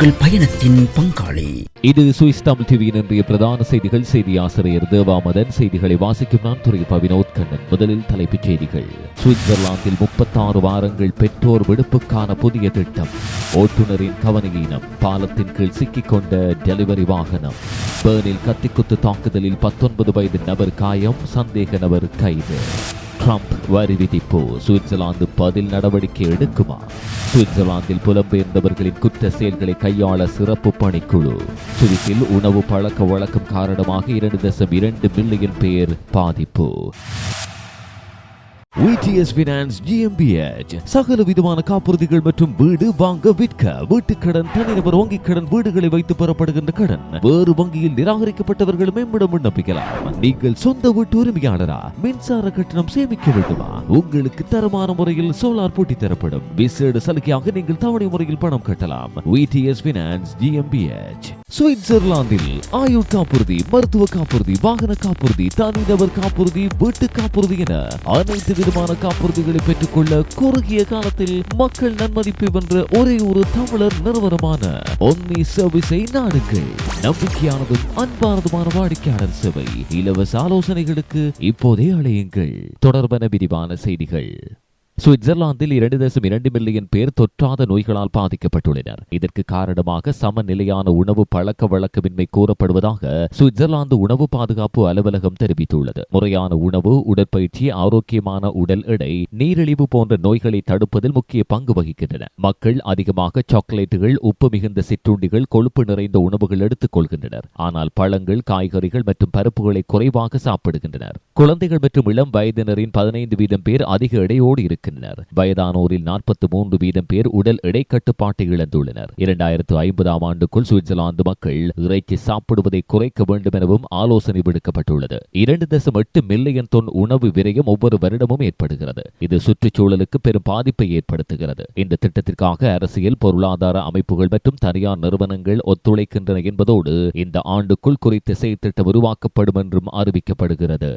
பயணத்தின் பங்காளி. இது சுவிஸ் தமிழ் டிவியின் இன்றைய பிரதான செய்திகள். செய்தி ஆசிரியர் தேவாமதன் செய்திகளை வாசிக்கும் நான் துறை பவினோத் கண்ணன். முதலில் தலைப்புச் செய்திகள். சுவிட்சர்லாந்தில் முப்பத்தாறு வாரங்கள் பெற்றோர் விடுப்புக்கான புதிய திட்டம். ஓட்டுநரின் கவனஈனம் பாலத்தின் கீழ் சிக்கிக் கொண்ட டெலிவரி வாகனம். பேர்னில் கத்திக்குத்து தாக்குதலில் பத்தொன்பது வயது நபர் காயம். சந்தேக நபர் கைது. ட்ரம்ப் வரி விதிப்பு. சுவிட்சர்லாந்து பதில் நடவடிக்கை எடுக்குமா? சுவிட்சர்லாந்தில் புலம்பெயர்ந்தவர்களின் குற்ற செயல்களை கையாள சிறப்பு பணிக்குழு. சுவிஸில் உணவு பழக்க வழக்கம் காரணமாக இரண்டு தசம் இரண்டு மில்லியன் பேர் பாதிப்பு. விடிஎஸ் பினான்ஸ் ஜிஎம்பிஎச் சகல விதமான காப்புறுதிகள் மற்றும் வீடு வாங்க விற்க வீட்டுக்கடன் தனிநபர் வங்கிக் கடன் வீடுகளை வைத்து பெறப்படுகின்ற கடன். வேறு வங்கியில் நிராகரிக்கப்பட்டவர்கள் மேம்பிடம் விண்ணப்பிக்கலாம். நீங்கள் சொந்த வீட்டு உரிமையாளரா? மின்சார கட்டணம் சேமிக்க வேண்டுமா? உங்களுக்கு தரமான முறையில் சோலார் போட்டி தரப்படும். விசேட சலுகையாக நீங்கள் தவணை முறையில் பணம் கட்டலாம். விடிஎஸ் பினான்ஸ் ஜிஎம்பிஎச் சுவிட்சர்லாந்தில் ஆயுள் காப்புறுதி மருத்துவ காப்புறுதி வாகன காப்புறுதி தனிநபர் காப்புறுதி வீட்டு காப்புறுதி என அனைத்து விதமான காப்புறுதிகளை பெற்றுக்கொள்ள குறுகிய காலத்தில் மக்கள் நன்மதிப்பை வென்ற ஒரே ஒரு தமிழர் நிறுவனமான ஒன்னி சர்வீஸை நாடுங்கள் நம்பிக்கையானதும் அன்பானதுமான வாடிக்கையாளர் சேவை. இலவச ஆலோசனைகளுக்கு இப்போதே அழையுங்கள். தொடர்பான விரிவான செய்திகள். சுவிட்சர்லாந்தில் இரண்டு தசம் இரண்டு மில்லியன் பேர் தொற்றாத நோய்களால் பாதிக்கப்பட்டுள்ளனர். இதற்கு காரணமாக சமநிலையான உணவு பழக்க வழக்கமின்மை கூறப்படுவதாக சுவிட்சர்லாந்து உணவு பாதுகாப்பு அலுவலகம் தெரிவித்துள்ளது. முறையான உணவு உடற்பயிற்சி ஆரோக்கியமான உடல் எடை நீரிழிவு போன்ற நோய்களை தடுப்பதில் முக்கிய பங்கு வகிக்கின்றன. மக்கள் அதிகமாக சாக்லேட்டுகள் உப்பு மிகுந்த சிற்றுண்டிகள் கொழுப்பு நிறைந்த உணவுகள் எடுத்துக் கொள்கின்றனர். ஆனால் பழங்கள் காய்கறிகள் மற்றும் பருப்புகளை குறைவாக சாப்பிடுகின்றனர். குழந்தைகள் மற்றும் இளம் வயதினரின் பதினைந்து வீதம் பேர் அதிக எடையோடு இருக்கின்றனர் வயதானோரில் நாற்பத்தி மூன்று வீதம் பேர் உடல் எடை கட்டுப்பாட்டை இழந்துள்ளனர். இரண்டாயிரத்து ஐம்பதாம் ஆண்டுக்குள் சுவிட்சர்லாந்து மக்கள் இறைச்சி சாப்பிடுவதை குறைக்க வேண்டும் எனவும் ஆலோசனை விடுக்கப்பட்டுள்ளது. இரண்டு தசம் எட்டு மில்லியன் தொன் உணவு விரயம் ஒவ்வொரு வருடமும் ஏற்படுகிறது. இது சுற்றுச்சூழலுக்கு பெரும் பாதிப்பை ஏற்படுத்துகிறது. இந்த திட்டத்திற்காக அரசியல் பொருளாதார அமைப்புகள் மற்றும் தனியார் நிறுவனங்கள் ஒத்துழைக்கின்றன என்பதோடு இந்த ஆண்டுக்குள் குறித்த செயற்திட்டம் உருவாக்கப்படும் என்றும் அறிவிக்கப்படுகிறது.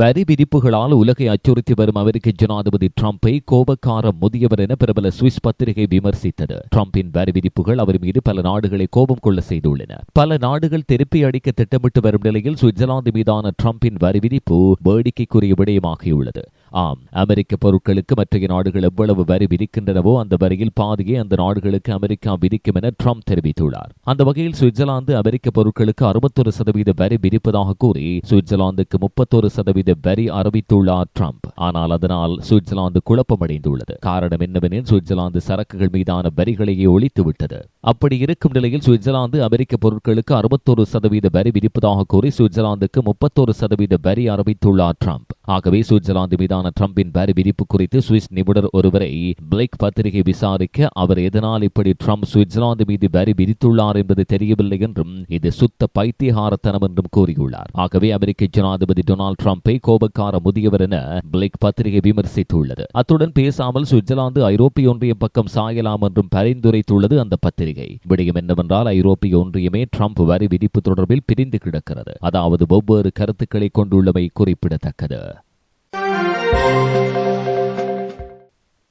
வரி விதிப்புகளால் உலகை அச்சுறுத்தி வரும் அமெரிக்க ஜனாதிபதி டிரம்பை கோபக்கார முதியவர் என பிரபல சுவிஸ் பத்திரிகை விமர்சித்தது. டிரம்பின் வரி விதிப்புகள் அவர் மீது பல நாடுகளை கோபம் கொள்ள செய்துள்ளன. பல நாடுகள் திருப்பி அடிக்க திட்டமிட்டு வரும் நிலையில் சுவிட்சர்லாந்து மீதான டிரம்பின் வரி விதிப்பு வேடிக்கைக்குரிய விடயமாகியுள்ளது. ஆம். அமெரிக்க பொருட்களுக்கு மற்றைய நாடுகள் எவ்வளவு வரி விதிக்கின்றனவோ அந்த வரியில் பாதியை அந்த நாடுகளுக்கு அமெரிக்கா விதிக்கும் என ட்ரம்ப் தெரிவித்துள்ளார். அந்த வகையில் சுவிட்சர்லாந்து அமெரிக்க பொருட்களுக்கு அறுபத்தொரு சதவீத வரி விதிப்பதாக கூறி சுவிட்சர்லாந்துக்கு முப்பத்தொரு சதவீத வரி அறிவித்துள்ளார் ட்ரம்ப். ஆனால் அதனால் சுவிட்சர்லாந்து குழப்பமடைந்துள்ளது. காரணம் என்னவெனில் சுவிட்சர்லாந்து சரக்குகள் மீதான வரிகளையே ஒழித்து விட்டது அப்படி இருக்கும் நிலையில் சுவிட்சர்லாந்து அமெரிக்க பொருட்களுக்கு அறுபத்தொரு சதவீத வரி விதிப்பதாக கூறி சுவிட்சர்லாந்துக்கு முப்பத்தொரு சதவீத வரி அறிவித்துள்ளார் ட்ரம்ப். ஆகவே சுவிட்சர்லாந்து மீதான மீதான ட்ரம்பின் வரி விதிப்பு குறித்து சுவிஸ் நிபுணர் ஒருவரை பிளேக் பத்திரிகை விசாரிக்க அவர் எதனால் இப்படி ட்ரம்ப் சுவிட்சர்லாந்து மீது வரி விதித்துள்ளார் என்பது தெரியவில்லை என்றும் இது சுத்த பைத்தியகாரத்தனம் என்றும் கூறியுள்ளார். ஆகவே அமெரிக்க ஜனாதிபதி டொனால்டு ட்ரம்பை கோபக்கார முதியவர் என பிளேக் பத்திரிகை விமர்சித்துள்ளது. அத்துடன் பேசாமல் சுவிட்சர்லாந்து ஐரோப்பிய ஒன்றியம் பக்கம் சாயலாம் என்றும் பரிந்துரைத்துள்ளது அந்த பத்திரிகை. விடயம் என்னவென்றால் ஐரோப்பிய ஒன்றியமே ட்ரம்ப் வரி விதிப்பு தொடர்பில் பிரிந்து கிடக்கிறது. அதாவது வெவ்வேறு கருத்துக்களை கொண்டுள்ளமை குறிப்பிடத்தக்கது.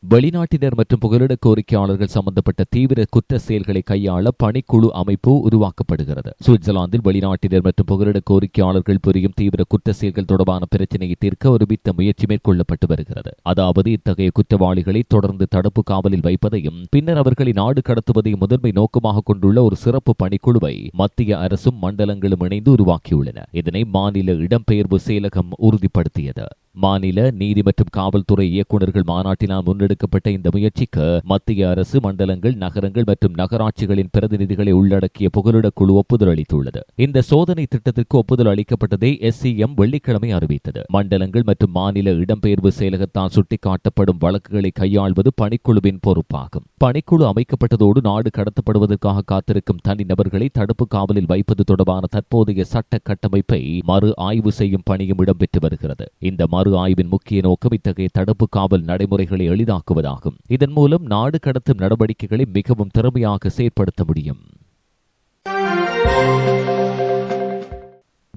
வெளிநாட்டினர் மற்றும் புகலிட கோரிக்கையாளர்கள் சம்பந்தப்பட்ட தீவிர குற்ற செயல்களை கையாள பணிக்குழு அமைப்பு உருவாக்கப்படுகிறது. சுவிட்சர்லாந்தில் வெளிநாட்டினர் மற்றும் புகலிட கோரிக்கையாளர்கள் புரியும் தீவிர குற்ற செயல்கள் தொடர்பான பிரச்சினையை தீர்க்க ஒருமித்த முயற்சி மேற்கொள்ளப்பட்டு வருகிறது. அதாவது இத்தகைய குற்றவாளிகளை தொடர்ந்து தடுப்பு காவலில் வைப்பதையும் பின்னர் அவர்களை நாடு கடத்துவதையும் முதன்மை நோக்கமாக கொண்டுள்ள ஒரு சிறப்பு பணிக்குழுவை மத்திய அரசும் மண்டலங்களும் இணைந்து உருவாக்கியுள்ளன. இதனை மாநில இடம்பெயர்வு செயலகம் உறுதிப்படுத்தியது. மாநில நீதி மற்றும் காவல்துறை இயக்குநர்கள் மாநாட்டினால் முன்னெடுக்கப்பட்ட இந்த முயற்சிக்கு மத்திய அரசு மண்டலங்கள் நகரங்கள் மற்றும் நகராட்சிகளின் பிரதிநிதிகளை உள்ளடக்கிய புகலிடக் குழு ஒப்புதல் அளித்துள்ளது. இந்த சோதனை திட்டத்திற்கு ஒப்புதல் அளிக்கப்பட்டதை எஸ்சிஎம் வெள்ளிக்கிழமை அறிவித்தது. மண்டலங்கள் மற்றும் மாநில இடம்பெயர்வு செயலகத்தால் சுட்டிக்காட்டப்படும் வழக்குகளை கையாள்வது பணிக்குழுவின் பொறுப்பாகும். பணிக்குழு அமைக்கப்பட்டதோடு நாடு கடத்தப்படுவதற்காக காத்திருக்கும் தனிநபர்களை தடுப்பு காவலில் வைப்பது தொடர்பான தற்போதைய சட்ட கட்டமைப்பை மறு ஆய்வு செய்யும் பணியும் இடம்பெற்று வருகிறது. இந்த மறு ஆய்வின் முக்கிய நோக்கம் இத்தகைய தடுப்பு காவல் நடைமுறைகளை எளிதாக்குவதாகும். இதன் மூலம் நாடு கடத்தும் நடவடிக்கைகளை மிகவும் திறமையாக செயற்படுத்த முடியும்.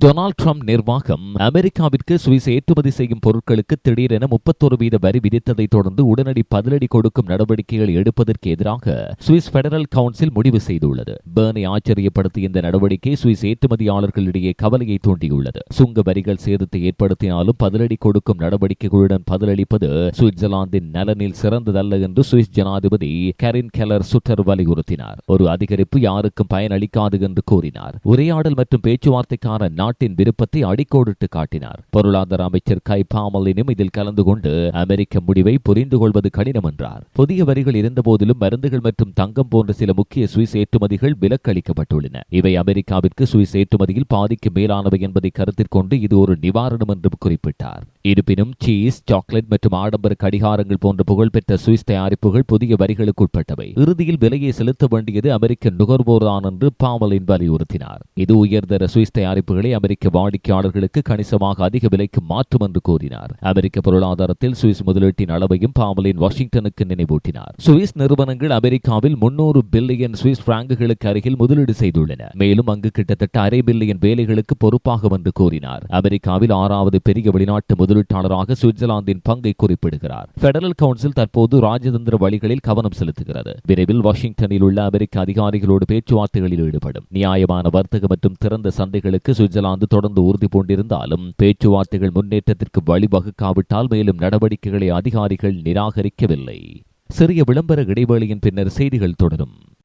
டொனால்ட் ட்ரம்ப் நிர்வாகம் அமெரிக்காவிற்கு சுவிஸ் ஏற்றுமதி செய்யும் பொருட்களுக்கு திடீரென முப்பத்தொரு வீத வரி விதித்ததை தொடர்ந்து உடனடி பதிலடி கொடுக்கும் நடவடிக்கைகள் எடுப்பதற்கு எதிராக சுவிஸ் பெடரல் கவுன்சில் முடிவு செய்துள்ளது. பேர்னை ஆச்சரியப்படுத்திய இந்த நடவடிக்கை சுவிஸ் ஏற்றுமதியாளர்களிடையே கவலையை தூண்டியுள்ளது. சுங்க வரிகள் சேதத்தை ஏற்படுத்தினாலும் பதிலடி கொடுக்கும் நடவடிக்கைகளுடன் பதிலளிப்பது சுவிட்சர்லாந்தின் நலனில் சிறந்ததல்ல என்று சுவிஸ் ஜனாதிபதி கரின் கெலர் சுட்டர் வலியுறுத்தினார். ஒரு அதிகரிப்பு யாருக்கும் பயனளிக்காது என்று கூறினார். உரையாடல் மற்றும் பேச்சுவார்த்தைக்கான நாட்டின் விருப்பத்தை அடிக்கோடிட்டு காட்டினார். பொருளாதார அமைச்சர் கை பாமலினும் இதில் கலந்து கொண்டு அமெரிக்க முடிவை புரிந்து கொள்வது கடினம் என்றார். புதிய வரிகள் இருந்தபோதிலும் மருந்துகள் மற்றும் தங்கம் போன்ற சில முக்கிய சுவிஸ் ஏற்றுமதிகள் விலக்களிக்கப்பட்டுள்ளன. இவை அமெரிக்காவிற்கு சுவிஸ் ஏற்றுமதியில் பாதிக்கு மேலானவை என்பதை கருத்தில் கொண்டு இது ஒரு நிவாரணம் என்றும் குறிப்பிட்டார். இருப்பினும் சீஸ் சாக்லேட் மற்றும் ஆடம்பர கடிகாரங்கள் போன்ற புகழ்பெற்ற சுவிஸ் தயாரிப்புகள் புதிய வரிகளுக்கு உட்பட்டவை. இறுதியில் விலையை செலுத்த வேண்டியது அமெரிக்க நுகர்வோர்தான் என்று பாமலின் வலியுறுத்தினார். இது உயர்தர சுவிஸ் தயாரிப்புகளை அமெரிக்க வாடிக்கையாளர்களுக்கு கணிசமாக அதிக விலைக்கு மாற்றும் என்று கூறினார். அமெரிக்க பொருளாதாரத்தில் சுவிஸ் முதலீட்டின் அளவையும் பாமலின் வாஷிங்டனுக்கு நினைவூட்டினார். சுவிஸ் நிறுவனங்கள் அமெரிக்காவில் முன்னூறு பில்லியன் சுவிஸ் பிராங்குகளுக்கு அருகில் முதலீடு செய்துள்ளன. மேலும் அங்கு கிட்டத்தட்ட அரை பில்லியன் வேலைகளுக்கு பொறுப்பாகும் என்று கூறினார். அமெரிக்காவில் ஆறாவது பெரிய வெளிநாட்டு முதலீட்டாளராக சுவிட்சர்லாந்தின் பங்கை குறிப்பிடுகிறார். பெடரல் கவுன்சில் தற்போது ராஜதந்திர வழிகளில் கவனம் செலுத்துகிறது. விரைவில் வாஷிங்டனில் உள்ள அமெரிக்க அதிகாரிகளோடு பேச்சுவார்த்தைகளில் ஈடுபடும். நியாயமான வர்த்தக மற்றும் திறந்த சந்தைகளுக்கு சுவிட்சர்லாந்து தொடர்ந்து உறுதி பூண்டிருந்தாலும் பேச்சுவார்த்தைகள் முன்னேற்றத்திற்கு வழிவகுக்காவிட்டால் மேலும் நடவடிக்கைகளை அதிகாரிகள் நிராகரிக்கவில்லை. சிறிய விளம்பர இடைவேளையின் பின்னர் செய்திகள் தொடரும்.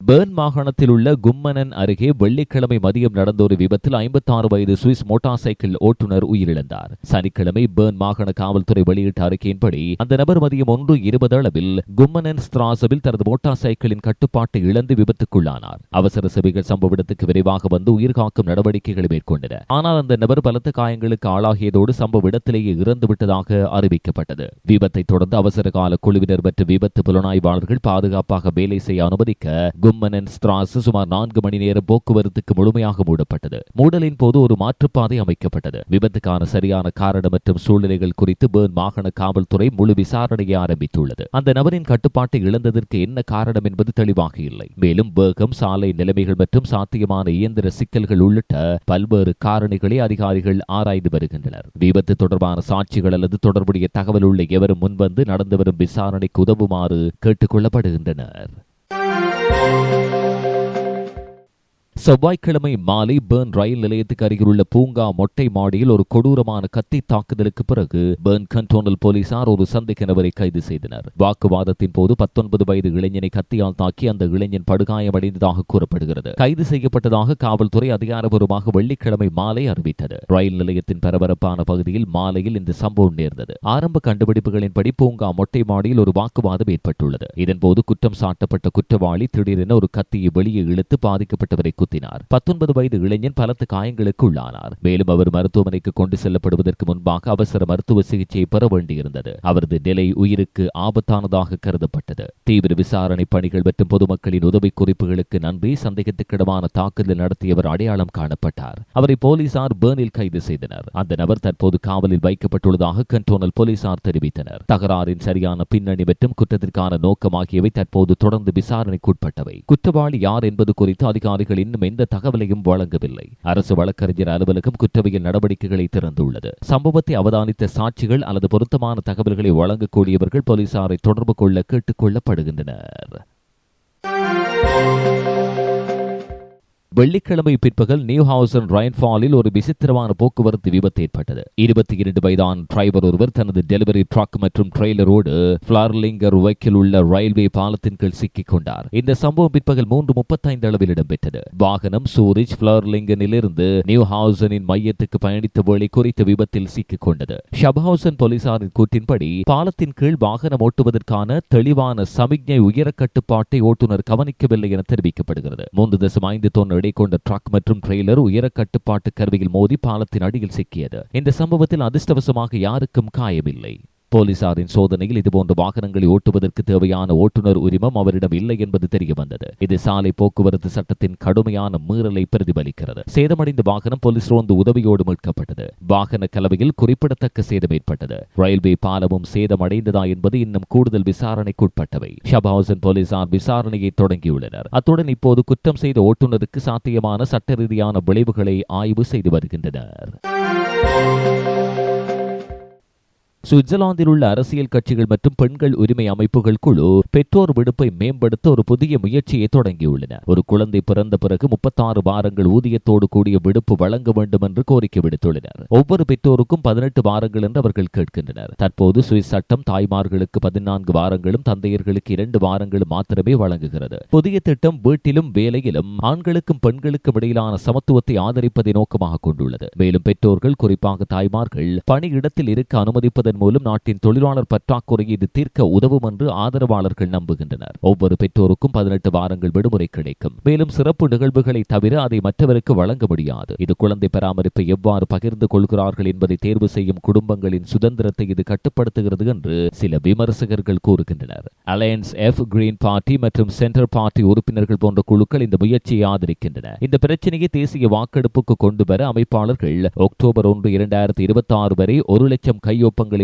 பேர்ன் மாகாணத்தில் உள்ள கும்மனன் அருகே வெள்ளிக்கிழமை மதியம் நடந்த ஒரு விபத்தில் 56 வயது சுவிஸ் மோட்டார் சைக்கிள் ஓட்டுநர் உயிரிழந்தார். சனிக்கிழமை பேர்ன் மாகாண காவல்துறை வெளியிட்ட அறிக்கையின்படி அந்த நபர் மதியம் ஒன்று இருபது அளவில் கும்மனன் ஸ்திராசவில் தனது மோட்டார் சைக்கிளின் கட்டுப்பாட்டை இழந்து விபத்துக்குள்ளானார். அவசர சேவைகள் சம்பவ இடத்துக்கு விரைவாக வந்து உயிர்காக்கும் நடவடிக்கைகளை மேற்கொண்டன ஆனால் அந்த நபர் பலத்த காயங்களுக்கு ஆளாகியதோடு சம்பவ இடத்திலேயே இறந்து விட்டதாக அறிவிக்கப்பட்டது. விபத்தை தொடர்ந்து அவசர கால குழுவினர் மற்றும் விபத்து புலனாய்வாளர்கள் பாதுகாப்பாக வேலை செய்ய அனுமதிக்க கும்மனன் ஸ்திராஸ் சுமார் நான்கு மணி நேர போக்குவரத்துக்கு முழுமையாக மூடப்பட்டது. மூடலின் போது ஒரு மாற்றுப்பாதை அமைக்கப்பட்டது. விபத்துக்கான சரியான காரணம் மற்றும் சூழ்நிலைகள் குறித்து பேர்ன் மாகாண காவல்துறை முழு விசாரணையை ஆரம்பித்துள்ளது. அந்த நபரின் கட்டுப்பாட்டை இழந்ததற்கு என்ன காரணம் என்பது தெளிவாக இல்லை. மேலும் வேகம் சாலை நிலைமைகள் மற்றும் சாத்தியமான இயந்திர சிக்கல்கள் உள்ளிட்ட பல்வேறு காரணிகளை அதிகாரிகள் ஆராய்ந்து வருகின்றனர். விபத்து தொடர்பான சாட்சிகள் அல்லது தொடர்புடைய தகவல் உள்ள எவரும் முன்வந்து நடந்து வரும் விசாரணைக்கு உதவுமாறு கேட்டுக்கொள்ளப்படுகின்றனர். செவ்வாய்க்கிழமை மாலை பேர்ன் ரயில் நிலையத்துக்கு அருகிலுள்ள பூங்கா மொட்டை மாடியில் ஒரு கொடூரமான கத்தி தாக்குதலுக்கு பிறகு பேர்ன் கண்டோனல் போலீசார் ஒரு சந்தேக நபரை கைது செய்தனர். வாக்குவாதத்தின் போது பத்தொன்பது வயது இளைஞனை கத்தியால் தாக்கி அந்த இளைஞன் படுகாயமடைந்ததாக கூறப்படுகிறது. கைது செய்யப்பட்டதாக காவல்துறை அதிகாரபூர்வமாக வெள்ளிக்கிழமை மாலை அறிவித்தது. ரயில் நிலையத்தின் பரபரப்பான பகுதியில் மாலையில் இந்த சம்பவம் நேர்ந்தது. ஆரம்ப கண்டுபிடிப்புகளின்படி பூங்கா மொட்டை மாடியில் ஒரு வாக்குவாதம் ஏற்பட்டுள்ளது. இதன்போது குற்றம் சாட்டப்பட்ட குற்றவாளி திடீரென ஒரு கத்தியை வெளியே இழுத்து பாதிக்கப்பட்டவரை நடத்தினார் பத்தொன்பது வயது இளைஞன் பலத்த காயங்களுக்கு உள்ளானார். மேலும் அவர் மருத்துவமனைக்கு கொண்டு செல்லப்படுவதற்கு முன்பாக அவசர மருத்துவ சிகிச்சை பெற வேண்டியிருந்தது. அவரது நிலை உயிருக்கு ஆபத்தானதாக கருதப்பட்டது. தீவிர விசாரணை பணிகள் மற்றும் பொதுமக்களின் உதவி குறிப்புகளுக்கு நன்றி சந்தேகத்துக்கிடமான தாக்குதல் நடத்தியவர் அடையாளம் காணப்பட்டார். அவரை போலீசார் பேர்னில் கைது செய்தனர். அந்த நபர் தற்போது காவலில் வைக்கப்பட்டுள்ளதாக கண்டோனல் போலீசார் தெரிவித்தனர். தகராறின் சரியான பின்னணி மற்றும் குற்றத்திற்கான நோக்கம் ஆகியவை தற்போது தொடர்ந்து விசாரணைக்குட்பட்டவை. குற்றவாளி யார் என்பது குறித்து அதிகாரிகள் இன்னும் எந்த தகவலையும் வழங்கவில்லை. அரசு வழக்கறிஞர் அலுவலகம் குற்றவியல் நடவடிக்கைகளை திறந்துள்ளது. சம்பவத்தை அவதானித்த சாட்சிகள் அல்லது பொருத்தமான தகவல்களை வழங்கக்கூடியவர்கள் போலீசாரை தொடர்பு கொள்ள கேட்டுக் கொள்ளப்படுகின்றனர். வெள்ளிக்கிழமை பிற்பகல் நியூ ஹவுசன் ரயன்ஃபாலில் ஒரு விசித்திரமான போக்குவரத்து விபத்து ஏற்பட்டது. இருபத்தி இரண்டு வயதான டிரைவர் ஒருவர் தனது டெலிவரி ட்ரக் மற்றும் ட்ரெய்லரோடு பிளார்லிங்கர் வைக்கில் உள்ள ரயில்வே பாலத்தின் கீழ் சிக்கிக் கொண்டார். இந்த சம்பவம் பிற்பகல் மூன்று முப்பத்தைந்து அளவில் இடம்பெற்றது. வாகனம் சூரிஜ் பிளார்லிங்கனிலிருந்து நியூ ஹவுசனின் மையத்துக்கு பயணித்த வேளை குறித்த விபத்தில் சிக்கிக் கொண்டது. ஷப்ஹவுசன் போலீசாரின் கூற்றின்படி பாலத்தின் கீழ் வாகனம் ஓட்டுவதற்கான தெளிவான சமிக்ஞை உயர கட்டுப்பாட்டை ஓட்டுநர் கவனிக்கவில்லை என தெரிவிக்கப்படுகிறது. மூன்று தசம் ஐந்து தொன் எடை கொண்ட ட்ரக் மற்றும் ட்ரெய்லர் உயர கட்டுப்பாட்டு கருவியில் மோதி பாலத்தின் அடியில் சிக்கியது. இந்த சம்பவத்தில் அதிர்ஷ்டவசமாக யாருக்கும் காயமில்லை. போலீசாரின் சோதனையில் இதுபோன்ற வாகனங்களை ஓட்டுவதற்கு தேவையான ஓட்டுநர் உரிமம் அவரிடம் இல்லை என்பது தெரியவந்தது. இது சாலை போக்குவரத்து சட்டத்தின் கடுமையான மீறலை பிரதிபலிக்கிறது. சேதமடைந்த வாகனம் போலீஸ் ரோந்து உதவியோடு மீட்கப்பட்டது. வாகன கலவையில் குறிப்பிடத்தக்க சேதம் ஏற்பட்டது. ரயில்வே பாலமும் சேதமடைந்ததா என்பது இன்னும் கூடுதல் விசாரணைக்குட்பட்டவை. ஷபாவுசன் போலீசார் விசாரணையை தொடங்கியுள்ளனர். அத்துடன் இப்போது குற்றம் செய்த ஓட்டுநருக்கு சாத்தியமான சட்ட ரீதியான விளைவுகளை ஆய்வு செய்து வருகின்றனர். சுவிட்சர்லாந்தில் உள்ள அரசியல் கட்சிகள் மற்றும் பெண்கள் உரிமை அமைப்புகள் குழு பெற்றோர் விடுப்பை மேம்படுத்த ஒரு புதிய முயற்சியை தொடங்கியுள்ளன. ஒரு குழந்தை பிறந்த பிறகு முப்பத்தாறு வாரங்கள் ஊதியத்தோடு கூடிய விடுப்பு வழங்க வேண்டும் என்று கோரிக்கை விடுத்துள்ளனர். ஒவ்வொரு பெற்றோருக்கும் பதினெட்டு வாரங்கள் என்று அவர்கள் கேட்கின்றனர். தற்போது சுவிஸ் சட்டம் தாய்மார்களுக்கு பதினான்கு வாரங்களும் தந்தையர்களுக்கு இரண்டு வாரங்களும் மாத்திரமே வழங்குகிறது. புதிய திட்டம் வீட்டிலும் வேலையிலும் ஆண்களுக்கும் பெண்களுக்கும் இடையிலான சமத்துவத்தை ஆதரிப்பதை நோக்கமாக கொண்டுள்ளது. மேலும் பெற்றோர்கள் குறிப்பாக தாய்மார்கள் பணியிடத்தில் இருக்க அனுமதிப்பதன் மூலம் நாட்டின் தொழிலாளர் பற்றாக்குறையை இது தீர்க்க உதவும் என்று ஆதரவாளர்கள் நம்புகின்றனர். ஒவ்வொரு பெற்றோருக்கும் பதினெட்டு வாரங்கள் விடுமுறை கிடைக்கும். மேலும் சிறப்பு நிகழ்வுகளை தவிர அதை மற்றவருக்கு வழங்க முடியாது. இது குழந்தை பராமரிப்பை எவ்வாறு பகிர்ந்து கொள்கிறார்கள் என்பதை தேர்வு செய்யும் குடும்பங்களின் சுதந்திரத்தை இது கட்டுப்படுத்துகிறது என்று சில விமர்சகர்கள் கூறுகின்றனர். அலையன்ஸ் எஃப் கிரீன் பார்ட்டி மற்றும் சென்டர் பார்ட்டி உறுப்பினர்கள் போன்ற குழுக்கள் இந்த முயற்சியை ஆதரிக்கின்றன. இந்த பிரச்சனையை தேசிய வாக்கெடுப்புக்கு கொண்டு வர அமைப்பாளர்கள் அக்டோபர் ஒன்று இரண்டாயிரத்தி இருபத்தி ஆறு வரை ஒரு லட்சம் கையொப்பங்களை